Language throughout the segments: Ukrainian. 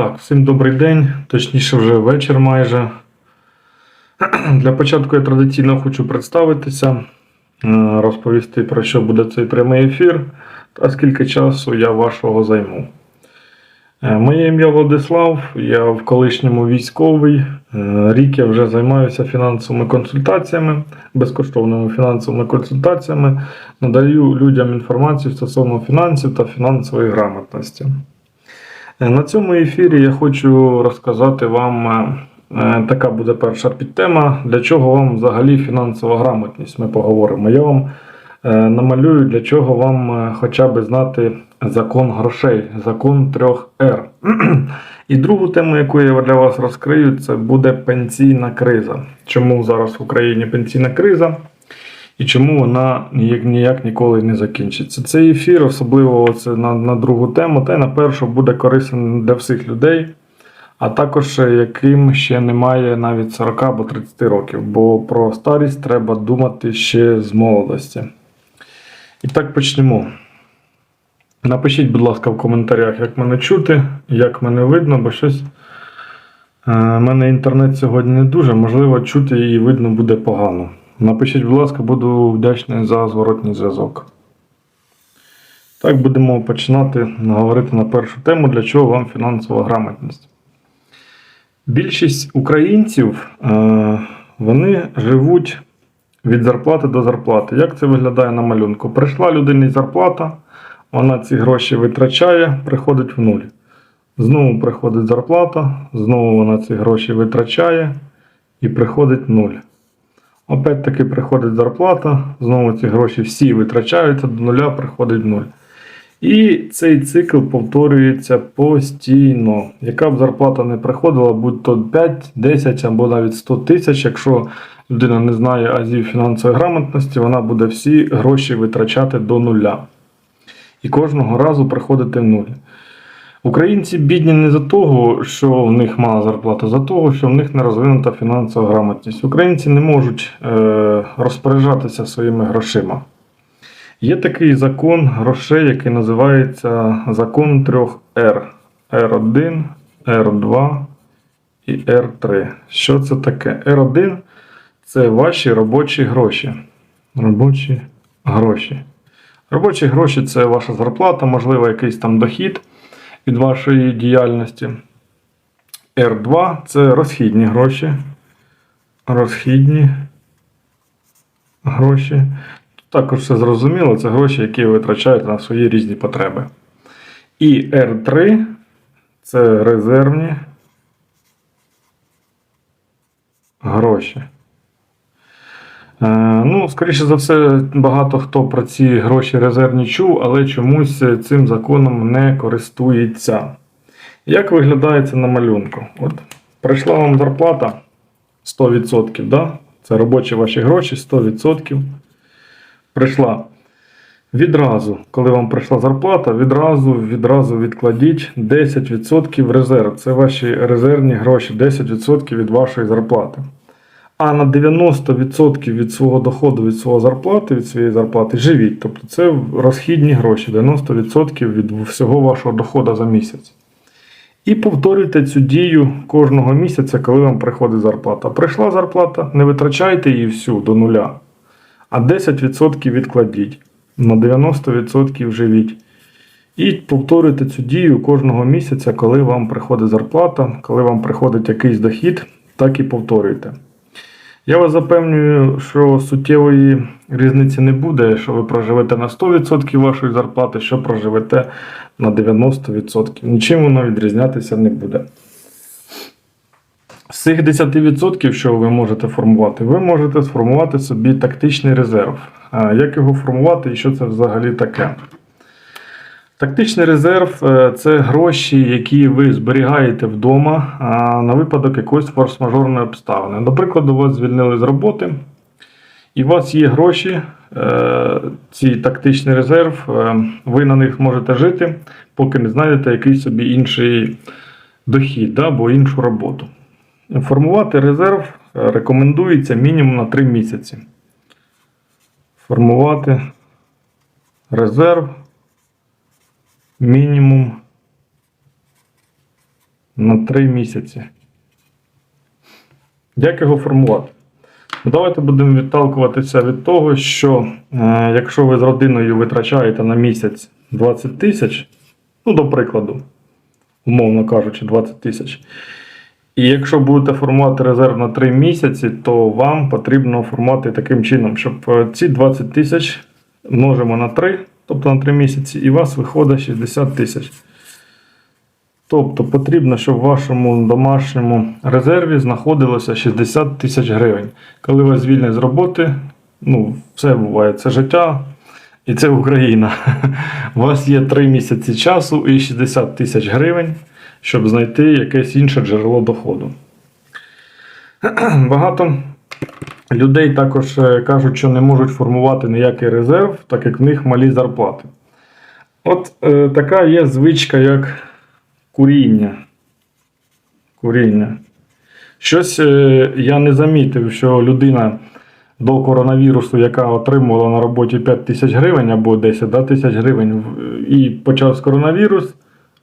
Так, всім добрий день, точніше вже вечір майже. Для початку я традиційно хочу представитися, е, розповісти про що буде цей прямий ефір та скільки часу я вашого займу. Е, Моє ім'я Владислав, я в колишньому військовий. Е, Рік я вже займаюся фінансовими консультаціями, безкоштовними фінансовими консультаціями, надаю людям інформацію стосовно фінансів та фінансової грамотності. Е, На цьому ефірі я хочу розказати вам, е, е, така буде перша підтема, для чого вам взагалі фінансова грамотність. Ми поговоримо. Я вам намалюю, для чого вам хоча б знати закон грошей, закон трьох Р. І другу тему, яку я для вас розкрию, це буде пенсійна криза. Чому зараз в Україні пенсійна криза? І чому вона ніяк, ніяк ніколи не закінчиться. Цей ефір, особливо це на, на другу тему, та й на першу буде корисним для всіх людей, а також е, яким ще немає навіть 40 або 30 років, бо про старість треба думати ще з молодості. І так почнемо. Напишіть, будь ласка, в коментарях, як мене чути, як мене видно, бо щось. У мене інтернет сьогодні не дуже, можливо, чути і видно буде погано. Напишіть, будь ласка, буду вдячний за зворотній зв'язок. Так, будемо починати говорити на першу тему, для чого вам фінансова грамотність. Більшість українців е, вони живуть від зарплати до зарплати. Як це виглядає на малюнку? Прийшла людині зарплата, вона ці гроші витрачає, приходить в нуль. Знову приходить зарплата, знову вона ці гроші витрачає і приходить нуль. Опять таки приходить зарплата, знову ці гроші всі витрачаються, до нуля приходить нуль. І цей цикл повторюється постійно. Яка б зарплата не приходила, будь то 5, 10 або навіть 100 тисяч, якщо людина не знає азів фінансової грамотності, вона буде всі гроші витрачати до нуля. І кожного разу приходити в нуль. Українці бідні не за того, що в них мала зарплата, за того, що в них не розвинута фінансова грамотність. Українці не можуть е, розпоряджатися своїми грошима. Є такий закон грошей, який називається закон трьох R. R1, R2 і R3. Що це таке? R1 це ваші робочі гроші. Робочі гроші. Робочі гроші це ваша зарплата, можливо, якийсь там дохід від вашої діяльності. R2 це розхідні гроші. Розхідні гроші. Також все зрозуміло, це гроші, які ви витрачаєте на свої різні потреби. І R3 це резервні гроші. Е, Ну, скоріше за все, багато хто про ці гроші резервні чув, але чомусь цим законом не користується. Як виглядає це на малюнку? От, прийшла вам зарплата 100%, да? це робочі ваші гроші 100%. Прийшла. Відразу, коли вам прийшла зарплата, відразу відразу відкладіть 10% в резерв. Це ваші резервні гроші, 10% від вашої зарплати. А на 90% від свого доходу, від свого зарплати, від своєї зарплати живіть. Тобто це розхідні гроші, 90% від всього вашого доходу за місяць. І повторюйте цю дію кожного місяця, коли вам приходить зарплата. Прийшла зарплата, не витрачайте її всю до нуля. А 10% відкладіть. На 90% живіть. І повторюйте цю дію кожного місяця, коли вам приходить зарплата, коли вам приходить якийсь дохід, так і повторюйте. Я вас запевнюю, що суттєвої різниці не буде, що ви проживете на 100% вашої зарплати, що проживете на 90%. Нічим воно відрізнятися не буде. З цих 10%, що ви можете формувати, ви можете сформувати собі тактичний резерв. Як його формувати і що це взагалі таке? Тактичний резерв е, це гроші, які ви зберігаєте вдома на випадок якоїсь форс-мажорної обставини. Наприклад, у вас звільнили з роботи, і у вас є гроші, е, ці тактичний резерв, е, ви на них можете жити, поки не знайдете якийсь собі інший дохід або іншу роботу. Формувати резерв рекомендується мінімум на 3 місяці. Формувати резерв мінімум на 3 місяці. Як його формувати? Ну, Давайте будемо відталкуватися від того, що е, якщо ви з родиною витрачаєте на місяць 20 тисяч, ну, до прикладу, умовно кажучи, 20 тисяч. І якщо будете формувати резерв на 3 місяці, то вам потрібно формувати таким чином, щоб е, ці 20 тисяч множимо на 3, тобто на 3 місяці, і у вас виходить 60 тисяч. Тобто потрібно, щоб в вашому домашньому резерві знаходилося 60 тисяч гривень. Коли ви звільнять з роботи, ну, все буває, це життя і це Україна. У вас є 3 місяці часу і 60 тисяч гривень, щоб знайти якесь інше джерело доходу. Багато людей також е, кажуть, що не можуть формувати ніякий резерв, так як в них малі зарплати. От е, така є звичка, як куріння. Куріння. Щось е, я не замітив, що людина до коронавірусу, яка отримувала на роботі 5 тисяч гривень або 10 да, тисяч гривень, і почався коронавірус,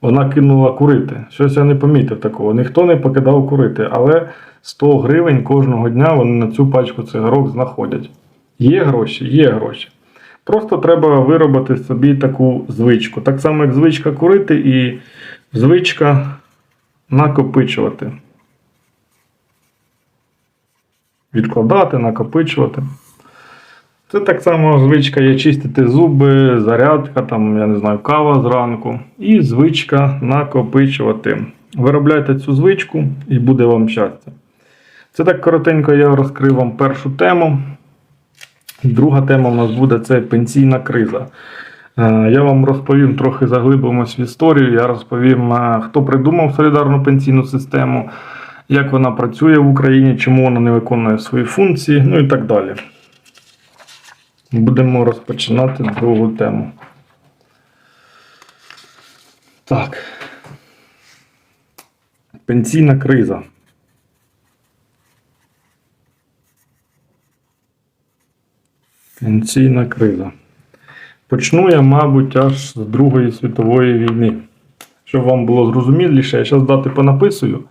вона кинула курити. Щось я не помітив такого. Ніхто не покидав курити, але 100 гривень кожного дня вони на цю пачку цигарок знаходять. Є гроші, є гроші. Просто треба виробити собі таку звичку. Так само, як звичка курити і звичка накопичувати. Відкладати, накопичувати. Це так само звичка є чистити зуби, зарядка, там, я не знаю, кава зранку. І звичка накопичувати. Виробляйте цю звичку і буде вам щастя. Це так коротенько я розкрив вам першу тему. Друга тема у нас буде це пенсійна криза. Е, Я вам розповім, трохи заглибимось в історію. Я розповім, е, хто придумав солідарну пенсійну систему, як вона працює в Україні, чому вона не виконує свої функції, ну і так далі. Будемо розпочинати другу тему. Так. Пенсійна криза. Пенсійна криза. Почну я, мабуть, аж з Другої світової війни. Щоб вам було зрозуміліше, я зараз дати понаписую,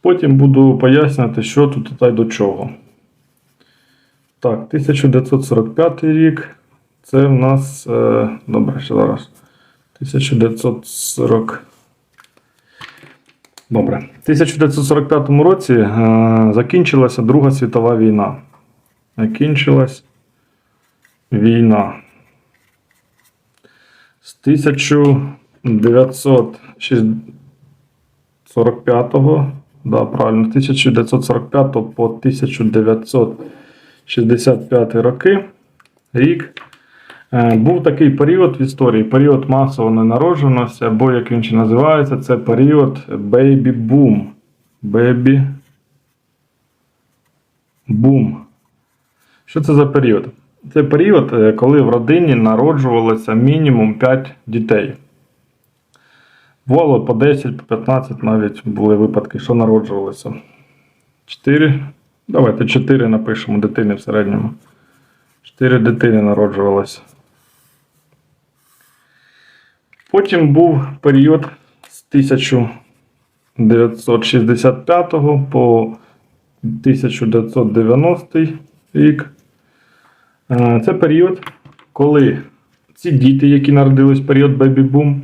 потім буду пояснювати, що тут та й до чого. Так, 1945 рік. Це в нас. Е, добре, ще зараз. 1940. Добре. В 1945 році е, закінчилася Друга світова війна. Закінчилась війна. З 1945 да, правильно, 1945 по 1965 роки рік. е, Був такий період в історії, період масової ненародженості, або як він ще називається, це період. Baby Boom. Що це за період? Це період, е, коли в родині народжувалося мінімум 5 дітей. Бувало по 10, по 15 навіть були випадки, що народжувалося. 4. Давайте 4 напишемо дитини в середньому. 4 дитини народжувалося. Потім був період з 1965 по 1990 рік. Е, Це період, коли ці діти, які народились в період бебі-бум,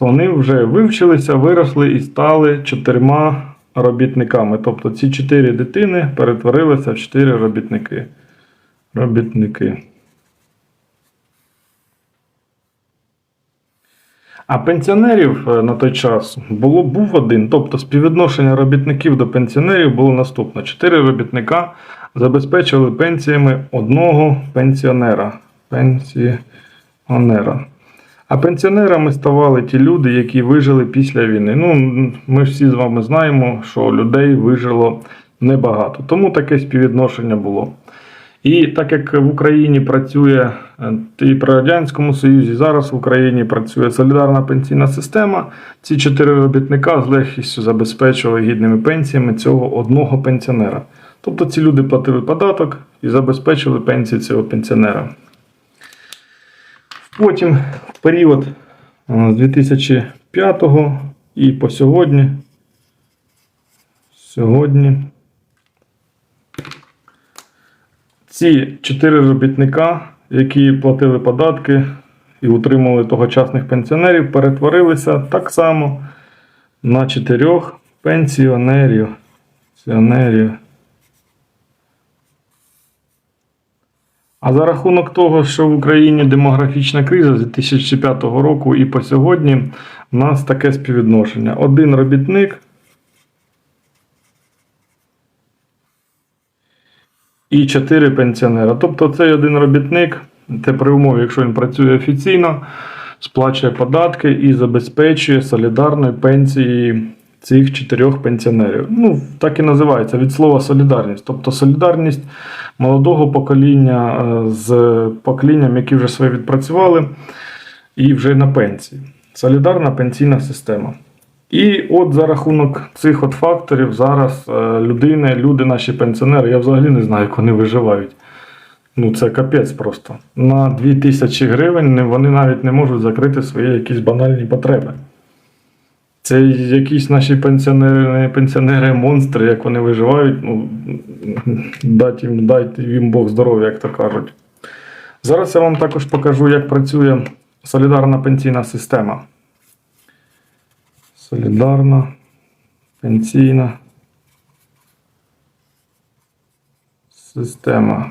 вони вже вивчилися, виросли і стали чотирма робітниками. Тобто ці чотири дитини перетворилися в чотири робітники. Робітники. А пенсіонерів е, на той час було, був один. Тобто співвідношення робітників до пенсіонерів було наступне: чотири робітника забезпечували пенсіями одного пенсіонера. Пенсіонера. А пенсіонерами ставали ті люди, які вижили після війни. Ну, ми всі з вами знаємо, що людей вижило небагато. Тому таке співвідношення було. І так як в Україні працює е, і при Радянському Союзі, зараз в Україні працює солідарна пенсійна система, ці чотири робітника з легкістю забезпечували гідними пенсіями цього одного пенсіонера. Тобто ці люди платили податок і забезпечили пенсії цього пенсіонера. Потім в період е, з 2005 і по сьогодні Сьогодні. Ці чотири робітника, які платили податки і утримували тогочасних пенсіонерів, перетворилися так само на чотирьох пенсіонерів. Пенсіонерів. А за рахунок того, що в Україні демографічна криза з 2005 року і по сьогодні, у нас таке співвідношення. Один робітник і 4 пенсіонера. Тобто цей один робітник, це при умові, якщо він працює офіційно, сплачує податки і забезпечує солідарною пенсією цих чотирьох пенсіонерів. Ну, так і називається від слова солідарність. Тобто солідарність молодого покоління е, з поколінням, які вже своє відпрацювали і вже на пенсії. Солідарна пенсійна система. І от за рахунок цих от факторів зараз е, людини, люди, наші пенсіонери, я взагалі не знаю, як вони виживають. Ну це капець просто. На 2000 гривень вони навіть не можуть закрити свої якісь банальні потреби. Це якісь наші пенсіонери, пенсіонери монстри, як вони виживають. Ну, дайте їм, дайте їм Бог здоров'я, як то кажуть. Зараз я вам також покажу, як працює солідарна пенсійна система. Солідарна пенсійна система.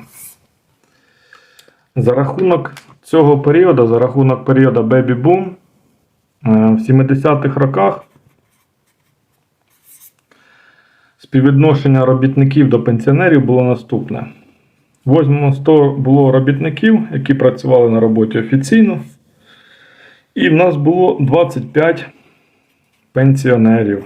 За рахунок цього періоду, за рахунок періоду Baby Boom, в 70-х роках співвідношення робітників до пенсіонерів було наступне. Возьмемо 100 було робітників, які працювали на роботі офіційно. І в нас було 25 пенсіонерів.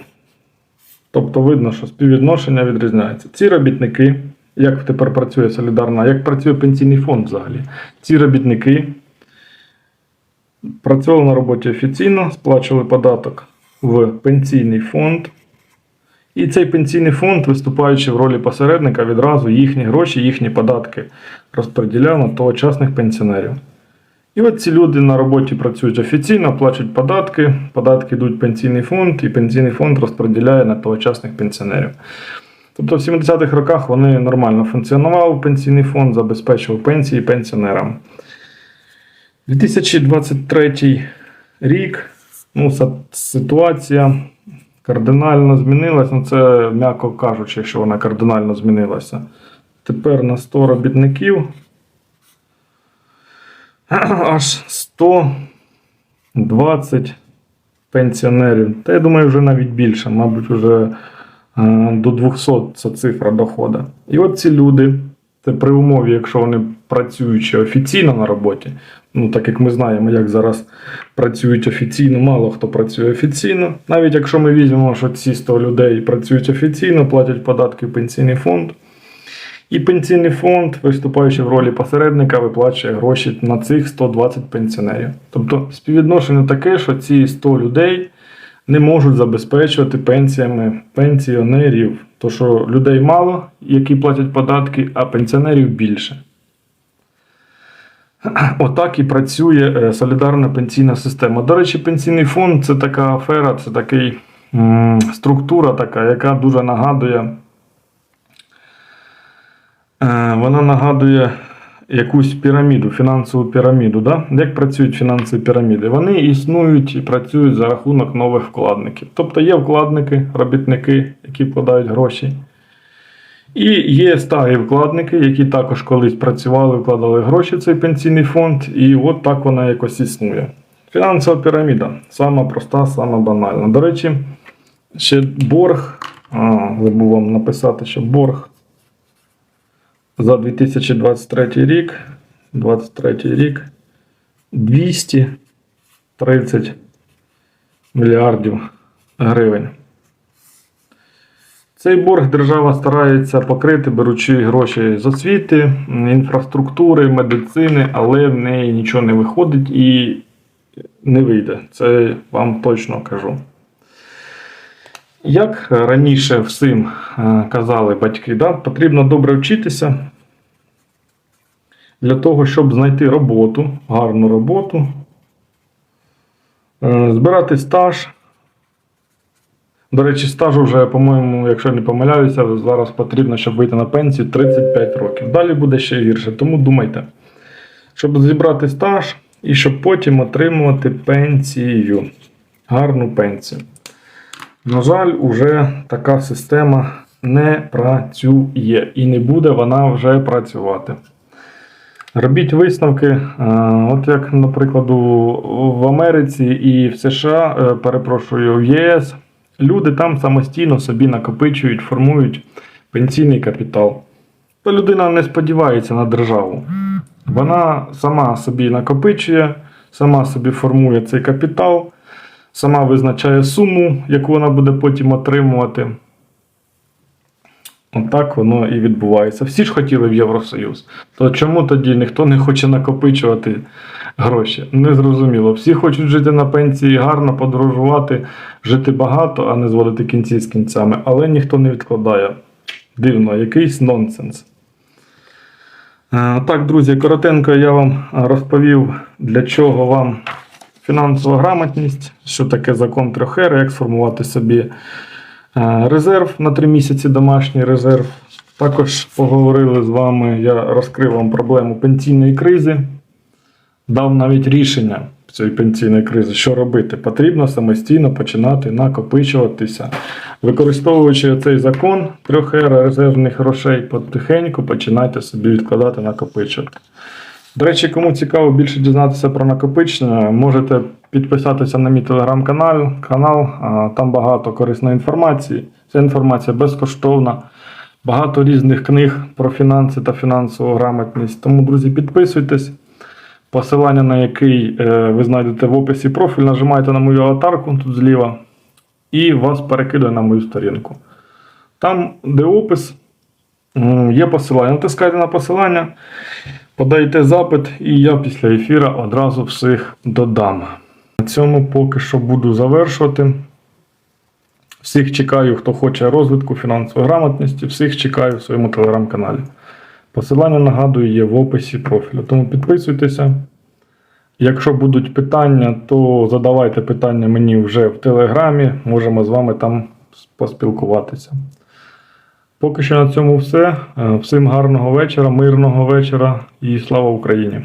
Тобто видно, що співвідношення відрізняється. Ці робітники, як тепер працює солідарна, як працює пенсійний фонд взагалі. Ці робітники працювали на роботі офіційно, сплачували податок в пенсійний фонд. І цей пенсійний фонд, виступаючи в ролі посередника, відразу їхні гроші, їхні податки розподіляв на тогочасних пенсіонерів. І от ці люди на роботі працюють офіційно, плачуть податки, податки йдуть в пенсійний фонд, і пенсійний фонд розподіляє на тогочасних пенсіонерів. Тобто в 70-х роках вони нормально функціонував, пенсійний фонд забезпечував пенсії пенсіонерам. 2023 рік, ну, ситуація кардинально змінилась, ну це м'яко кажучи, що вона кардинально змінилася. Тепер на 100 робітників аж 120 пенсіонерів. Та я думаю, вже навіть більше, мабуть, вже е, до 200 ця цифра доходить. І от ці люди, це при умові, якщо вони працюючи офіційно на роботі, ну так як ми знаємо, як зараз працюють офіційно, мало хто працює офіційно. Навіть якщо ми візьмемо, що ці 100 людей працюють офіційно, платять податки в пенсійний фонд. І пенсійний фонд, виступаючи в ролі посередника, виплачує гроші на цих 120 пенсіонерів. Тобто співвідношення таке, що ці 100 людей не можуть забезпечувати пенсіями пенсіонерів. То що людей мало, які платять податки, а пенсіонерів більше. Отак і працює е, солідарна пенсійна система. До речі, пенсійний фонд це така афера, це такий м, структура, така, яка дуже нагадує. Е, Вона нагадує якусь піраміду, фінансову піраміду. Да? Як працюють фінансові піраміди? Вони існують і працюють за рахунок нових вкладників. Тобто є вкладники, робітники, які вкладають гроші. І є старі вкладники, які також колись працювали, вкладали гроші в цей пенсійний фонд, і от так вона якось існує. Фінансова піраміда. Сама проста, сама банальна. До речі, ще борг. А, забув вам написати, що борг за 2023 рік. 23 рік 230 мільярдів гривень. Цей борг держава старається покрити, беручи гроші з освіти, інфраструктури, медицини, але в неї нічого не виходить і не вийде. Це вам точно кажу. Як раніше всім е, казали батьки, да, потрібно добре вчитися для того, щоб знайти роботу, гарну роботу, е, збирати стаж, До речі, стажу вже, по-моєму, якщо не помиляюся, зараз потрібно, щоб вийти на пенсію 35 років. Далі буде ще гірше, тому думайте, щоб зібрати стаж і щоб потім отримувати пенсію. Гарну пенсію. На жаль, уже така система не працює і не буде вона вже працювати. Робіть висновки, е, от як, наприклад, в Америці і в США, е, перепрошую, в ЄС, люди там самостійно собі накопичують, формують пенсійний капітал. То людина не сподівається на державу. Вона сама собі накопичує, сама собі формує цей капітал, сама визначає суму, яку вона буде потім отримувати. Отак воно і відбувається. Всі ж хотіли в Євросоюз. То чому тоді ніхто не хоче накопичувати гроші? Незрозуміло. Всі хочуть жити на пенсії гарно, подорожувати, жити багато, а не зводити кінці з кінцями. Але ніхто не відкладає. Дивно, якийсь нонсенс. Е, Так, друзі, коротенько я вам розповів, для чого вам фінансова грамотність, що таке закон трьох р, як сформувати собі е, резерв на 3 місяці домашній резерв. Також поговорили з вами, я розкрив вам проблему пенсійної кризи, дав навіть рішення цієї пенсійної кризи, що робити. Потрібно самостійно починати накопичуватися. Використовуючи цей закон трьох р резервних грошей, потихеньку починайте собі відкладати, накопичувати. До речі, кому цікаво більше дізнатися про накопичення, можете підписатися на мій телеграм-канал. Канал, там багато корисної інформації. Ця інформація безкоштовна. Багато різних книг про фінанси та фінансову грамотність. Тому, друзі, підписуйтесь. Посилання на який е, ви знайдете в описі профіль, нажимаєте на мою аватарку тут зліва, і вас перекидає на мою сторінку. Там, де опис, є посилання. Натискайте на посилання, подаєте запит, і я після ефіру одразу всіх додам. На цьому поки що буду завершувати. Всіх чекаю, хто хоче розвитку фінансової грамотності, всіх чекаю в своєму телеграм-каналі. Посилання, нагадую, є в описі профілю. Тому підписуйтеся. Якщо будуть питання, то задавайте питання мені вже в Телеграмі. Можемо з вами там поспілкуватися. Поки що на цьому все. Е, Всім гарного вечора, мирного вечора і слава Україні!